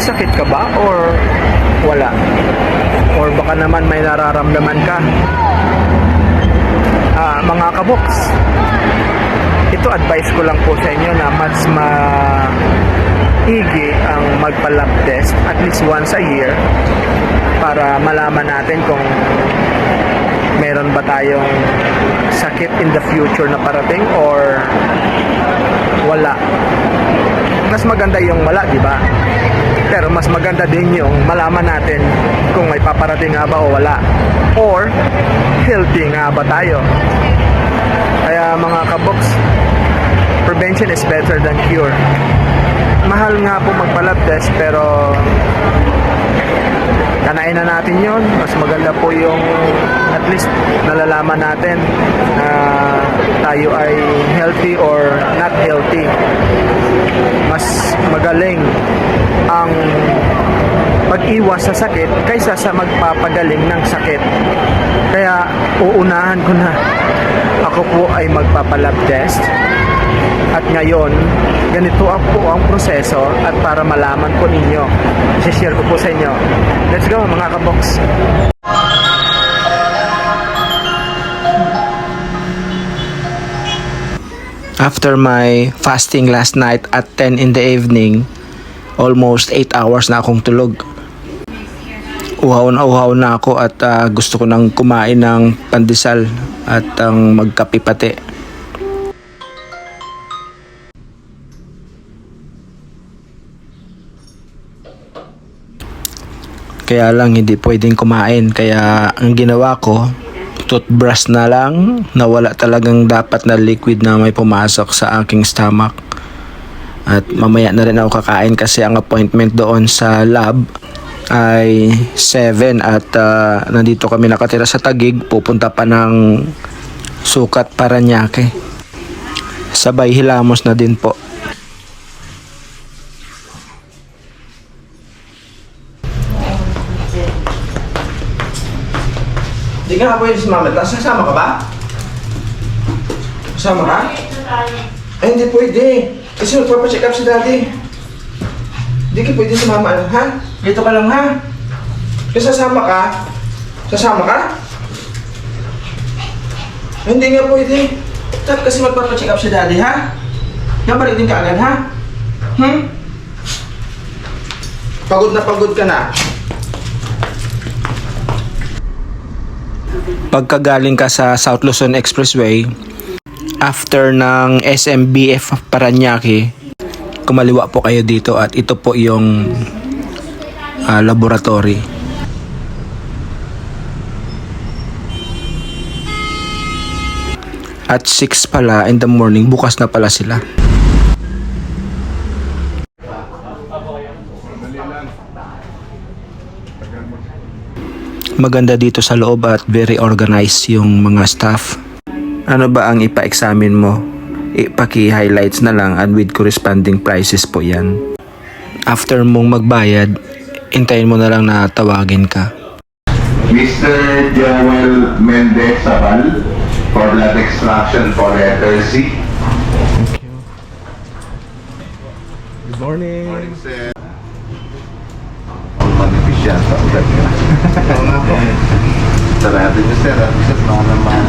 sakit ka ba or wala? Or baka naman may nararamdaman ka? Ah, mga kaboks, ito advice ko lang po sa inyo na mas maigi ang magpa-lab test at least once a year para malaman natin kung meron ba tayong sakit in the future na parating or wala. Mas maganda yung wala, di ba? Maganda din yung malaman natin kung may paparating nga ba o wala. Or healthy nga ba tayo. Kaya mga kaboks, prevention is better than cure. Mahal nga po magpa-lab test pero kanain na natin yon mas maganda po yung at least nalalaman natin na tayo ay healthy or not healthy mas magaling ang pag-iwas sa sakit kaysa sa magpapagaling ng sakit kaya uunahan ko na ako po ay magpapalab test at ngayon, ganito ang po ang proseso at para malaman po ninyo, share ko po sa inyo. Let's go mga kabox! After my fasting last night at 10 in the evening, almost 8 hours na akong tulog. Uhaw na uhaw na ako at ah, gusto ko nang kumain ng pandesal at ang magkape pati. Kaya lang hindi pwedeng kumain. Kaya ang ginawa ko, toothbrush na lang. Nawala talagang dapat na liquid na may pumasok sa aking stomach. At mamaya na rin ako kakain kasi ang appointment doon sa lab ay 7 at ah, nandito kami nakatira sa Tagig. Pupunta pa ng Sukat Paranaque. Sabay hilamos na din po. Di ka nga pwede sumama. Tapos sasama ka ba? Sasama ka? Ay, hindi pwede. Kasi magpapacheck up si daddy. Hindi ka pwede sumama, ano, ha? Dito ka lang, ha? Kasi sasama ka? Sasama ka? Ay, hindi nga pwede. Dapat kasi magpapacheck up si daddy, ha? Nabalik din ka agad, ha? Hmm? Pagod na pagod ka na. Pagkagaling ka sa South Luzon Expressway, after ng SMBF Paranaque, kumaliwa po kayo dito at ito po yung ah, laboratory. At 6 pala in the morning, bukas na pala sila. Maganda dito sa loob at very organized yung mga staff. Ano ba ang ipa-examine mo? Ipaki-highlights na lang and with corresponding prices po yan. After mong magbayad, intayin mo na lang na tawagin ka. Mr. Joel Mendez Sabal for blood extraction for letter C. Good morning. Morning, sir. All beneficial sa ugat nyo. Sarado nyo, sir. Sir? Mga naman.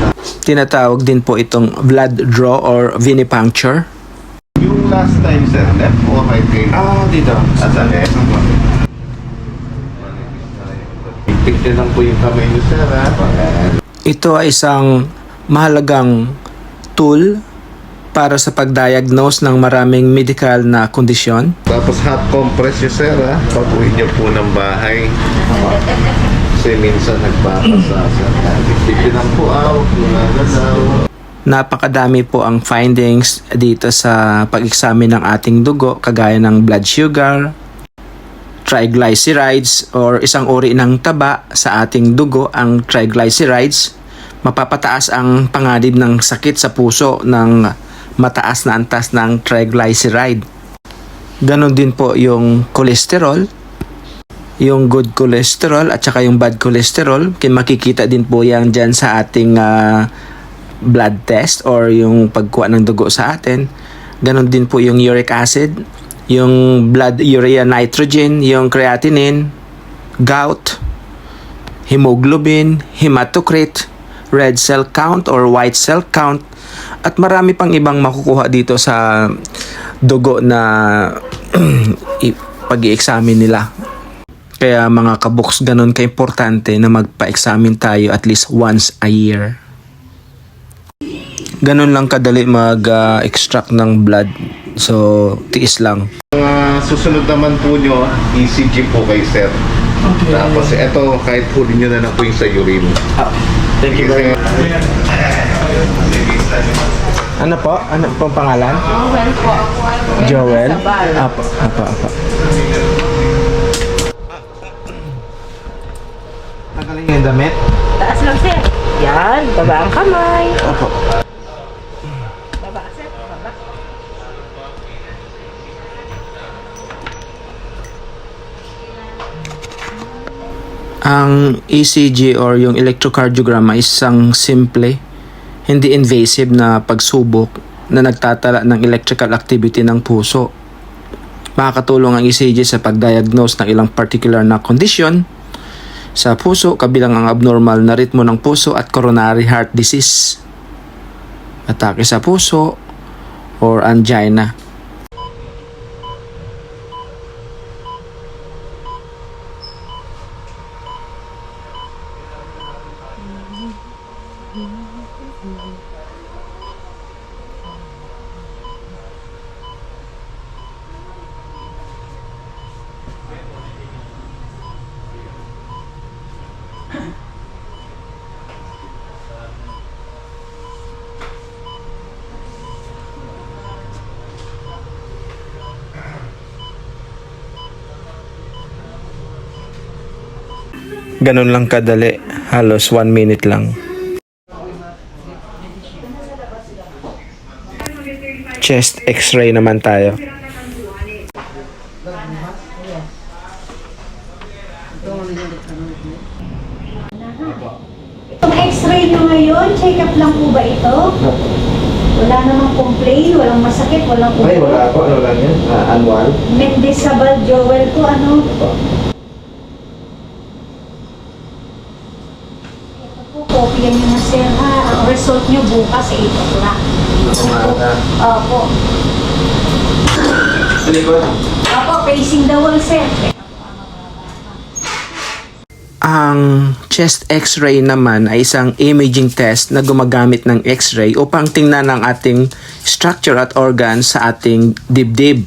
Tinatawag din po itong blood draw or venipuncture. Yung last time, sir, left o right kayo? Ah, dito. Ah, sa left. Tignan lang po yung kamay nyo, sir, ha? Ito ay isang mahalagang tool para sa pag-diagnose ng maraming medical na kondisyon. Tapos hot compress nyo, sir, ha? Pag-uwi nyo po ng bahay. Kasi minsan nagpapasa. Tignan lang po out, gumagalaw. Napakadami po ang findings dito sa pag-examine ng ating dugo kagaya ng blood sugar, triglycerides or isang uri ng taba sa ating dugo ang triglycerides. Mapapataas ang panganib ng sakit sa puso ng mataas na antas ng triglyceride. Ganon din po yung cholesterol, yung good cholesterol at saka yung bad cholesterol. Makikita din po yan dyan sa ating ah, blood test or yung pagkuha ng dugo sa atin. Ganon din po yung uric acid, yung blood urea nitrogen, yung creatinine, gout, hemoglobin, hematocrit, red cell count or white cell count, at marami pang ibang makukuha dito sa dugo na i- pag-i-examine nila. Kaya mga kaboks, ganun ka-importante na magpa-examine tayo at least once a year. Ganun lang kadali mag-extract ng blood. So, tiis lang. Mga susunod naman po nyo, ECG po kay sir. Tapos eto, kahit huli nyo na lang po yung sa urine. thank Kasi, Ano po? Ano po pangalan? Joel po. Joel? Apo, apo, apo. Tanggalin niyo yung damit? Taas lang, sir. Yan, baba ang kamay. Apo. Baba, sir. Baba. Ang ECG or yung electrocardiogram ay isang simple, hindi invasive na pagsubok na nagtatala ng electrical activity ng puso. Makakatulong ang ECG sa pagdiagnose ng ilang particular na condition sa puso kabilang ang abnormal na ritmo ng puso at coronary heart disease, atake sa puso, or angina. Ganun lang kadali, halos one minute lang. Chest x-ray naman tayo. Itong x-ray nyo ngayon, check-up lang po ba ito? Wala namang complain, walang masakit, walang upo. po. Ano lang yan? annual? Mendesabal Joel to, ano? Ito po, kopya nyo na sir ha. Ang result nyo bukas sa 8 o'clock. Opo. Opo, facing the wall sir. Ang chest x-ray naman ay isang imaging test na gumagamit ng x-ray upang tingnan ang ating structure at organs sa ating dibdib.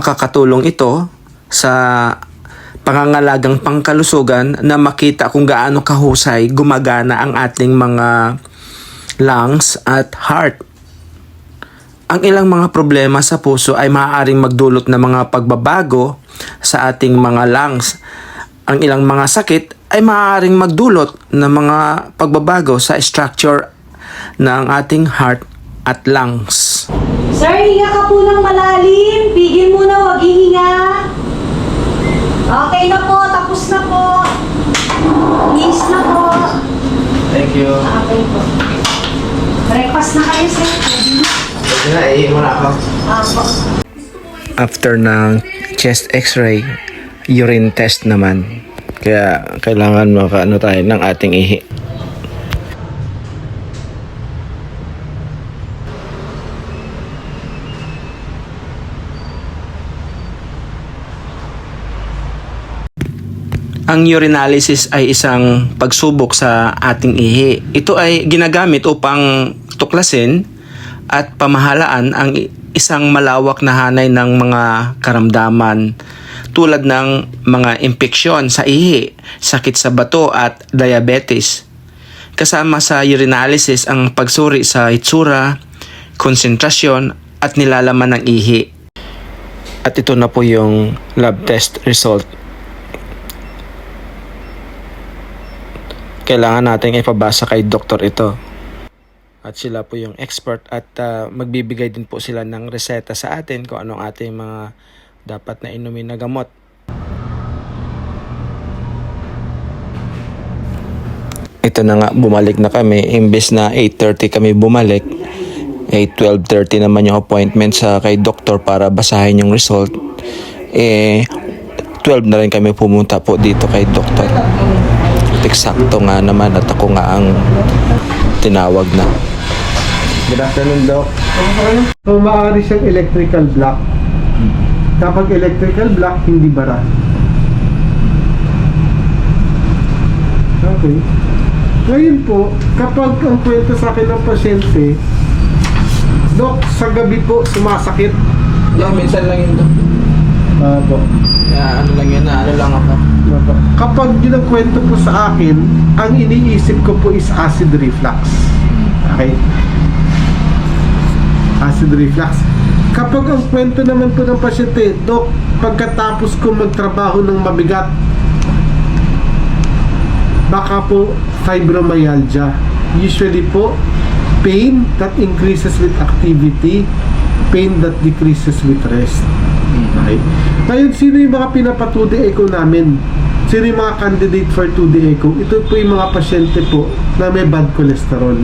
Makakatulong ito sa pangangalagang pangkalusugan na makita kung gaano kahusay gumagana ang ating mga lungs at heart. Ang ilang mga problema sa puso ay maaaring magdulot ng mga pagbabago sa ating mga lungs. Ang ilang mga sakit ay maaaring magdulot ng mga pagbabago sa structure ng ating heart at lungs. Sir, hinga ka po ng malalim. Pigil muna, wag hihinga. Okay na po, tapos na po. Knees na po. Thank you. Okay po. Breakfast na kayo, sir. Pwede na. Apo. After ng chest x-ray, urine test naman. Kaya kailangan makaano tayo ng ating ihi. Ang urinalysis ay isang pagsubok sa ating ihi. Ito ay ginagamit upang tuklasin at pamahalaan ang isang malawak na hanay ng mga karamdaman tulad ng mga impeksyon sa ihi, sakit sa bato at diabetes. Kasama sa urinalysis ang pagsuri sa itsura, konsentrasyon at nilalaman ng ihi. At ito na po yung lab test result kailangan natin ipabasa kay doktor ito. At sila po yung expert at ah, magbibigay din po sila ng reseta sa atin kung anong ating mga dapat na inumin na gamot. Ito na nga, bumalik na kami. Imbes na 8.30 kami bumalik, Eh, 12.30 naman yung appointment sa kay doktor para basahin yung result. Eh, 12 na rin kami pumunta po dito kay doktor. Eksakto nga naman at ako nga ang tinawag na. Good afternoon, Doc. So, maaari siyang electrical block. Kapag electrical block, hindi bara. Okay. Ngayon po, kapag ang kwento sa akin ng pasyente, Dok, sa gabi po sumasakit. Yeah, minsan lang yun. Ah, po. Yeah, ano lang yun, ano lang ako. Opo. Kapag yun ang kwento po sa akin, ang iniisip ko po is acid reflux. Okay? Acid reflux. Kapag ang kwento naman po ng pasyente, Dok, pagkatapos ko magtrabaho ng mabigat, baka po fibromyalgia. Usually po, pain that increases with activity, pain that decreases with rest. Okay. Ngayon, sino yung mga pinapa 2D echo namin? Sino yung mga candidate for 2D echo? Ito po yung mga pasyente po na may bad cholesterol.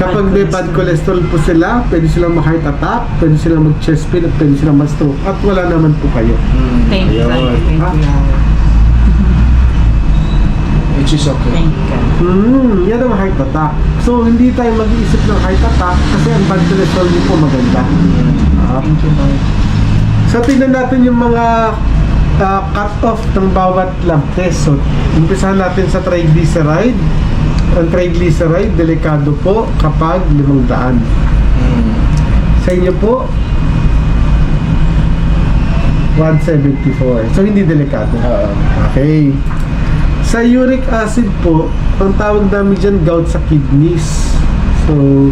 Kapag may bad cholesterol po sila, pwede silang ma-heart attack, pwede silang mag-chest pain, at pwede silang ma-stroke. At wala naman po kayo. Thank you. Thank you. Which is okay. Thank you. Hmm, yan ang heart attack. So, hindi tayo mag-iisip ng heart attack kasi ang bad cholesterol niyo po maganda. Ah. Thank you, Lord. So, tingnan natin yung mga uh, cut-off ng bawat lab test. So, umpisahan natin sa triglyceride. Ang triglyceride, delikado po kapag 500. Sa inyo po, 174. So, hindi delikado. Okay. Sa uric acid po, ang tawag namin dyan, gout sa kidneys. So,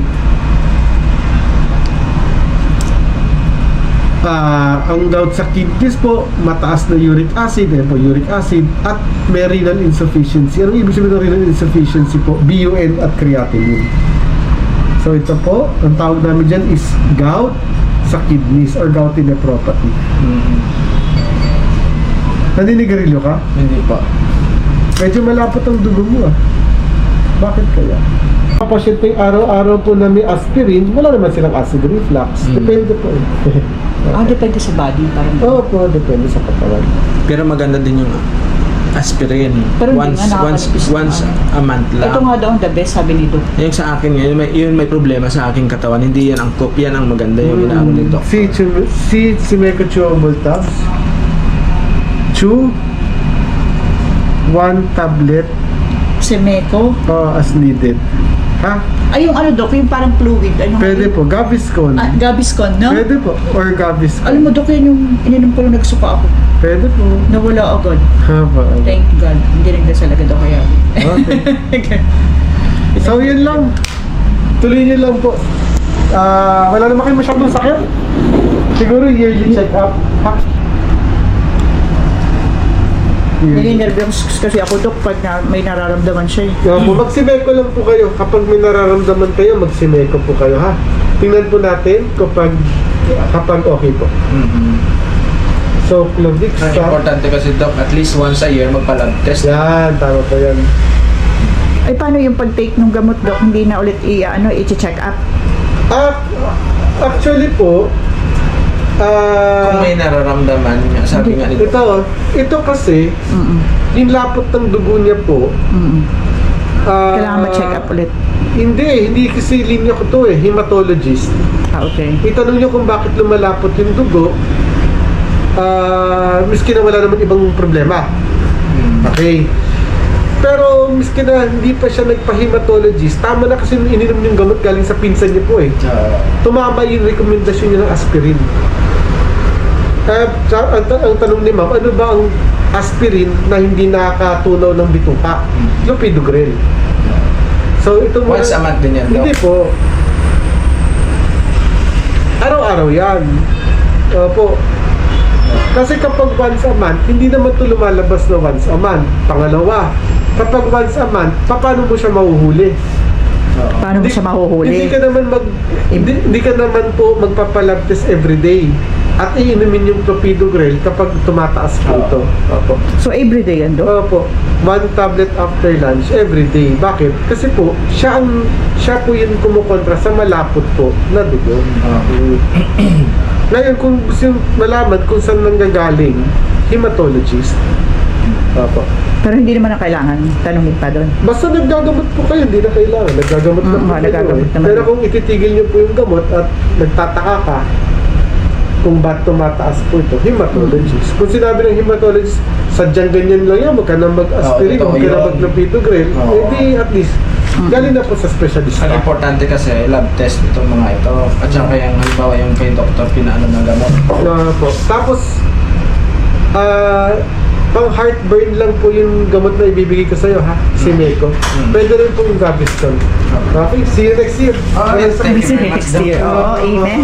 ah ang gout sa kidneys po, mataas na uric acid, eh po uric acid, at may renal insufficiency. Anong ibig sabihin ng renal insufficiency po? BUN at creatinine. So ito po, ang tawag namin dyan is gout sa kidneys or gouty nephropathy. Naninigarilyo ka? Hindi pa. Medyo malapot ang dugo mo ah. Bakit kaya? Mga pasyente araw-araw po na may aspirin, wala naman silang acid reflux. Mm. Depende po eh. Ah, depende sa body. Parang Oo po, depende sa katawan. Pero maganda din yung aspirin. Pero hindi once, nga once, once a month lang. Ito nga daw ang the best, sabi ni Doc. Yung sa akin yun, may, yun may problema sa aking katawan. Hindi yan ang cook, yan ang maganda yung inaano ni Doc. Si, Chum- si Simeco Chewable Tabs. Chew. One tablet Semeco. uh, as needed. Ha? Ay, yung ano, Doc, yung parang fluid. Ano, Pwede po. Gaviscon. Ah, Gaviscon, no? Pwede po. Or Gaviscon. Alam mo, Doc, yan yung ininom ko nung nagsuka ako. Pwede po. Nawala agad. Ha ba? Thank God. Hindi nagdasal agad ako kaya. Okay. So, yun lang. Tuloy nyo lang po. Ah, wala naman kayo masyadong sakit. Siguro yearly check-up. Ha? Yearly. Naging-nervous kasi ako, Doc, pag na, may nararamdaman siya. eh. Kaya po, magsimeko lang po kayo. Kapag may nararamdaman kayo, magsimeko po kayo, ha? Tingnan po natin kapag kapag okay po. So, Clovix, Ang importante kasi Doc, at least once a year magpa-lab test. Yan, tama po yan. Ay, paano yung pag-take ng gamot, Doc? Hindi na ulit i, ano, i-check up? Ah, actually po, ah... Kung may nararamdaman niya, sabi nga ni Doc. Ito, ito kasi, Mm-mm. yung lapot ng dugo niya po, Mm-mm. ah, Kailangan ma-check up ulit. Hindi, hindi kasi linya ko to eh, hematologist. Ah, okay. Itanong niyo kung bakit lumalapot yung dugo, ah, miski na wala naman ibang problema. Okay. Pero miski na hindi pa siya nagpa-hematologist, tama na kasi ininom yung gamot galing sa pinsan niya po eh. Tumama yung rekomendasyon niya ng aspirin. Kaya sa- ang, ang tanong ni ma'am, ano ba ang aspirin na hindi nakatunaw ng bituka? Clopidogrel. So ito mo Once a month din yan, Doc. Hindi po. Araw-araw yan. Opo. Kasi kapag once a month, hindi naman ito lumalabas na once a month. Pangalawa, kapag once a month, pa- paano mo siya mahuhuli? Paano mo siya mahuhuli? Hindi ka naman mag hindi, hindi ka naman po magpapalab test every day. At iinumin yung clopidogrel kapag tumataas po ito. Opo. So everyday yan, Dok? Opo. One tablet after lunch every day. Bakit? Kasi po, siya ang siya po yung kumukontra sa malapot po na dugo. Ngayon, kung gusto yung malaman kung saan nanggagaling, hematologist. Opo. Pero hindi naman na kailangan tanungin pa doon. Basta naggagamot po kayo, hindi na kailangan. Naggagamot Mm, na po oo, kayo. eh. naman. Pero kung ititigil niyo po yung gamot at nagtataka ka, kung ba't tumataas po ito, hematologist. Kung sinabi ng hematologist, sadyang ganyan lang yan, huwag ka na mag-aspirin, Oo, totoo huwag ka na yun. mag-clopidogrel, Oo. edi at least, galing na po sa specialist. Ang importante kasi lab test itong mga ito. At saka yung halimbawa yung kay doktor pinaano na gamot. Na po. Tapos, ah, pang heartburn lang po yung gamot na ibibigay ko sa'yo ha, si Meko. Mm. Pwede rin po yung Gaviscon. Okay, see you next year. Oh, yes, thank you See very you much, next Doc. year. Oo, amen.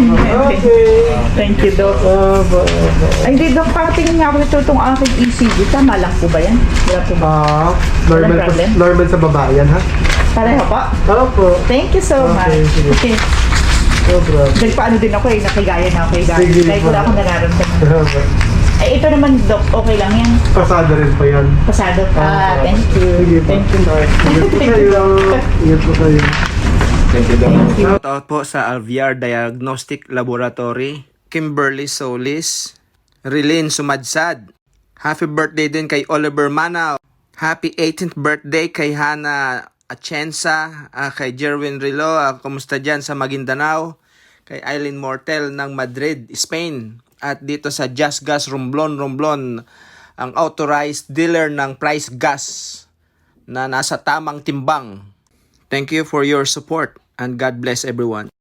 Okay. Thank you, Dok. Ah, ba- ba- Ay, hindi, Dok. Patingin nga ako ito itong aking ECG. Tama lang po ba yan? Wala po ba? Ah, normal, Walang po, problem? normal sa babae yan ha? Pareho po. Opo. Thank you so Okay, much. sige. Okay. No problem. Nagpaano din ako eh. Nakigaya na ako eh. Dahil Sige dahil po. wala akong nararamdaman. Eh, ito naman, Dok. Okay lang yan. Pasado rin pa yan. Pasado. Ah, Ah, thank Sige you. po. Thank you, Lord. Ingat po Thank you, kayo. Doc. Ingat po kayo. Thank you, Doc. Shout out po sa Alviar Diagnostic Laboratory, Kimberly Solis, Rilin Sumadsad. Happy birthday din kay Oliver Manaw. Happy 18th birthday kay Hana Atienza, ah, kay Jerwin Rilo, ah, kumusta dyan sa Maguindanao, kay Eileen Mortel ng Madrid, Spain. At dito sa Just Gas Romblon Romblon, ang authorized dealer ng Price Gas na nasa tamang timbang. Thank you for your support and God bless everyone.